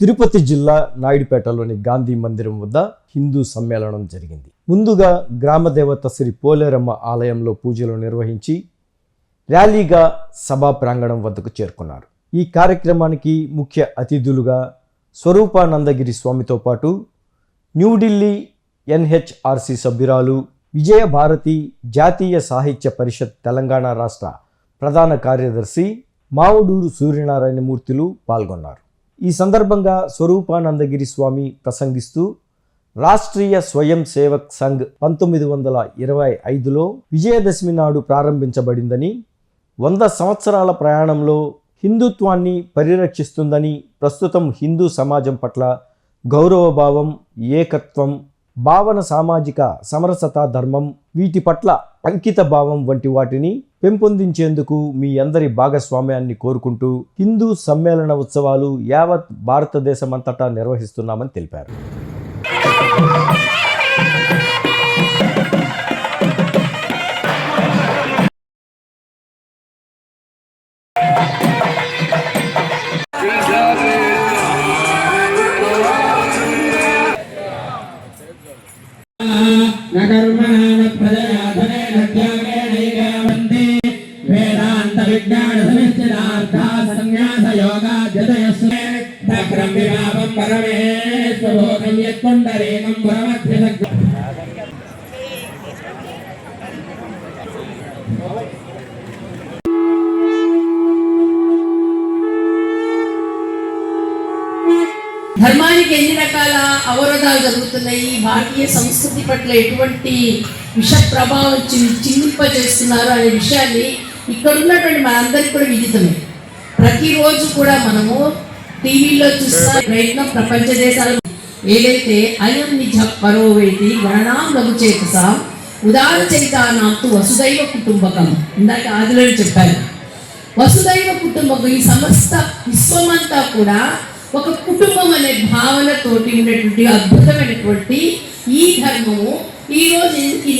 తిరుపతి జిల్లా నాయుడుపేటలోని గాంధీ మందిరం వద్ద హిందూ సమ్మేళనం జరిగింది. ముందుగా గ్రామదేవత శ్రీ పోలేరమ్మ ఆలయంలో పూజలు నిర్వహించి ర్యాలీగా సభా ప్రాంగణం వద్దకు చేరుకున్నారు. ఈ కార్యక్రమానికి ముఖ్య అతిథులుగా స్వరూపానందగిరి స్వామితో పాటు న్యూఢిల్లీ ఎన్హెచ్ఆర్సి సభ్యురాలు విజయ భారతి జాతీయ సాహిత్య పరిషత్ తెలంగాణ రాష్ట్ర ప్రధాన కార్యదర్శి మావుడూరు సూర్యనారాయణమూర్తులు పాల్గొన్నారు. ఈ సందర్భంగా స్వరూపానందగిరి స్వామి ప్రసంగిస్తూ రాష్ట్రీయ స్వయం సేవక్ సంఘ్ పంతొమ్మిది వందల ఇరవై ఐదులో విజయదశమి నాడు ప్రారంభించబడిందని వంద సంవత్సరాల ప్రయాణంలో హిందుత్వాన్ని పరిరక్షిస్తుందని ప్రస్తుతం హిందూ సమాజం పట్ల గౌరవభావం ఏకత్వం భావన సామాజిక సమరసత ధర్మం వీటి పట్ల అంకిత భావం వంటి వాటిని పెంపొందించేందుకు మీ అందరి భాగస్వామ్యాన్ని కోరుకుంటూ హిందూ సమ్మేళన ఉత్సవాలు యావత్ భారతదేశమంతటా నిర్వహిస్తున్నామని తెలిపారు. విరామం ధర్మానికి ఎన్ని రకాల అవరోధాలు జరుగుతున్నాయి? భారతీయ సంస్కృతి పట్ల ఎటువంటి విష ప్రభావం చింపజేస్తున్నారు అనే విషయాన్ని ఇక్కడ ఉన్నటువంటి మనందరికీ కూడా విదితమే. ప్రతిరోజు కూడా మనము టీవీలో చూస్తా ప్రయత్నం ప్రపంచ దేశాలు. ఏదైతే అయం నిజ పరోవేతి గణనాం లఘు చేతసాం ఉదార చైతానాంతు వసుదైవ కుటుంబకం. ఇందాక ఆదిలో చెప్పారు వసుదైవ కుటుంబం ఈ సమస్త విశ్వమంతా కూడా ఒక కుటుంబం అనే భావనతోటి ఉన్నటువంటి అద్భుతమైనటువంటి ఈ ధర్మము. ఈ రోజు ఇది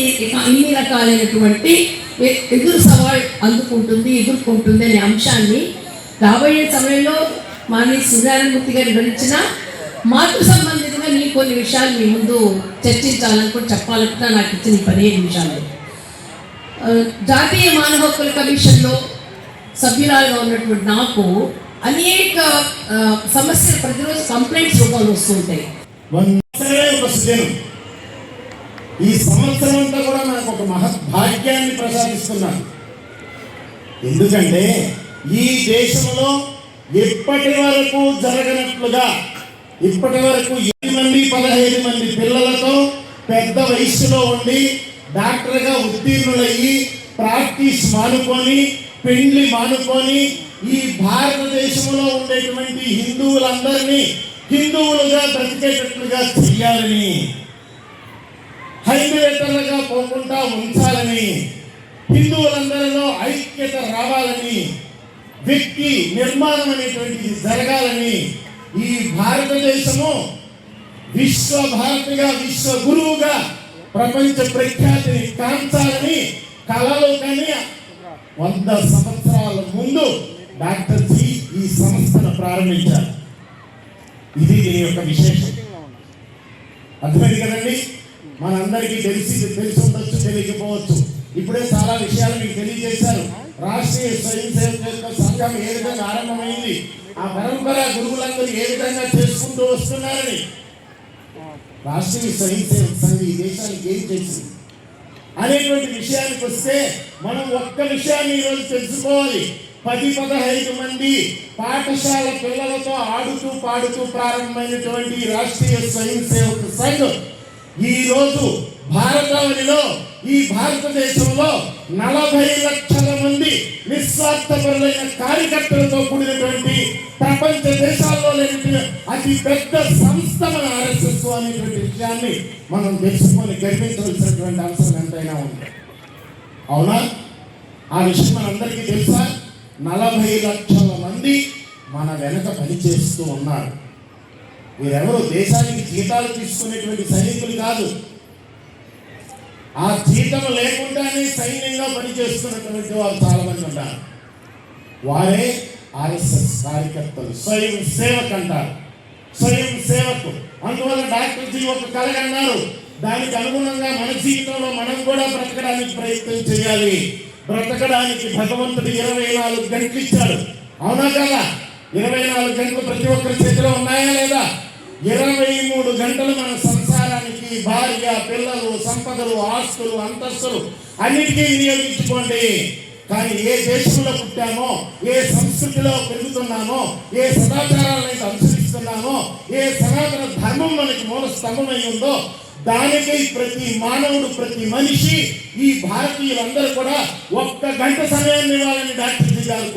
ఇన్ని రకాలైనటువంటి ఎ- ఎదురు సవాల్ అందుకుంటుంది ఎదుర్కొంటుంది అనే అంశాన్ని రాబోయే సమయంలో మాని సూర్యారాయణమూర్తి గారు వివరించిన మాతృ సంబంధితంగా నీ కొన్ని విషయాలు మీ ముందు చర్చించాలనుకుని చెప్పాలనుకున్నా నాకు ఇచ్చిన పదిహేను నిమిషాలు. జాతీయ మానవ హక్కుల కమిషన్లో సభ్యురాలుగా ఉన్నటువంటి నాకు అనేక సమస్యలు ప్రతిరోజు కంప్లైంట్స్ రూపంలో వస్తుంటాయి. ఈ సంవత్సరం అంతా కూడా నాకు ఒక మహద్భాగ్యాన్ని ప్రసాదిస్తున్నాను ఎందుకంటే ఈ దేశంలో ఇప్పటి వరకు జరగనట్లుగా ఇప్పటి వరకు ఏడు మంది పదహైదు మంది పిల్లలతో పెద్ద వయసులో ఉండి డాక్టర్గా ఉత్తీర్ణులయ్యి ప్రాక్టీస్ మానుకొని పెండ్లి మానుకొని ఈ భారతదేశంలో ఉండేటువంటి హిందువులందరినీ హిందువులుగా బ్రతికేటట్లుగా చెయ్యాలని హైవేటర్లుగా పోకుండా ఉంచాలని హిందువులందరిలో ఐక్యత రావాలని వ్యక్తి నిర్మాణం అనేటువంటిది జరగాలని ఈ భారతదేశము విశ్వ భారతిగా విశ్వ గురువుగా ప్రపంచ ప్రఖ్యాతిని కాంచాలని కళలో కానీ వంద సంవత్సరాల ముందు డాక్టర్ జీ ఈ సంస్థను ప్రారంభించారు. ఇది దీని యొక్క విశేషం. అర్థమైంది కదండి? మనందరికీ తెలిసి తెలిసి ఉండొచ్చు తెలియకపోవచ్చు. ఇప్పుడే చాలా విషయాలు మీకు తెలియజేశారు రాష్ట్రీయ స్వయం సేవక సంఘం ఏ విధంగా ఆరంభమైంది? ఆ పరంపర గురువులందరూ ఏ విధంగా చేసుకుంటూ వస్తున్నారని? రాష్ట్రీయ స్వయం సేవక సంఘం ఈ దేశానికి ఏం చేసింది? అనేటువంటి విషయానికి వస్తే మనం ఒక్క విషయాన్ని ఈరోజు తెలుసుకోవాలి. పది పదహైదు మంది పాఠశాల పిల్లలతో ఆడుతూ పాడుతూ ప్రారంభమైనటువంటి రాష్ట్రీయ స్వయం సేవక సంఘం ఈరోజు రోజు భారతావనిలో ఈ భారతదేశంలో నలభై లక్షల మంది నిస్వార్థపరులైన కార్యకర్తలతో కూడినటువంటి ప్రపంచ దేశాల్లో లేని అతి పెద్ద సంస్థ మన ఆర్ఎస్ఎస్ అనేటువంటి విషయాన్ని మనం తెలుసుకొని గర్వించవలసినటువంటి అవసరం ఎంతైనా ఉంది. అవునా? ఆ విషయం మనందరికీ తెలుసా? నలభై లక్షల మంది మన వెనక పనిచేస్తూ ఉన్నారు. వీరెవరు దేశానికి జీతాలు తీసుకునేటువంటి సైనికులు కాదు. ఆ జీతం లేకుండానే సైన్యంగా పనిచేస్తున్నటువంటి వారు చాలా మంది ఉన్నారు వారే ఆర్ఎస్ఎస్ కార్యకర్తలు స్వయం సేవకు అంటారు. స్వయం సేవకు. అందువల్ల డాక్టర్ జీ ఒక కలగన్నారు దానికి అనుగుణంగా మన జీవితంలో మనం కూడా బ్రతకడానికి ప్రయత్నం చేయాలి. బ్రతకడానికి భగవంతుడు ఇరవై నాలుగు గంటలు ఇచ్చాడు. అవునా కదా? ఇరవై నాలుగు గంటలు ప్రతి ఒక్కరి చేతిలో ఉన్నాయా లేదా? ఇరవై మూడు గంటలు మన సంసారానికి భార్య పిల్లలు సంపదలు ఆస్తులు అంతస్తులు అన్నిటికీ వినియోగించుకోండి. కానీ ఏ దేశంలో పుట్టామో ఏ సంస్కృతిలో పెరుగుతున్నామో ఏ సదాచారాలను అనుసరిస్తున్నామో ఏ సనాతన ధర్మం మనకి మూల స్తంభమై ఉందో దానికై ప్రతి మానవుడు ప్రతి మనిషి ఈ భారతీయులందరూ కూడా ఒక్క గంట సమయాన్ని ఇవ్వాలని డాక్టర్ జీ గారు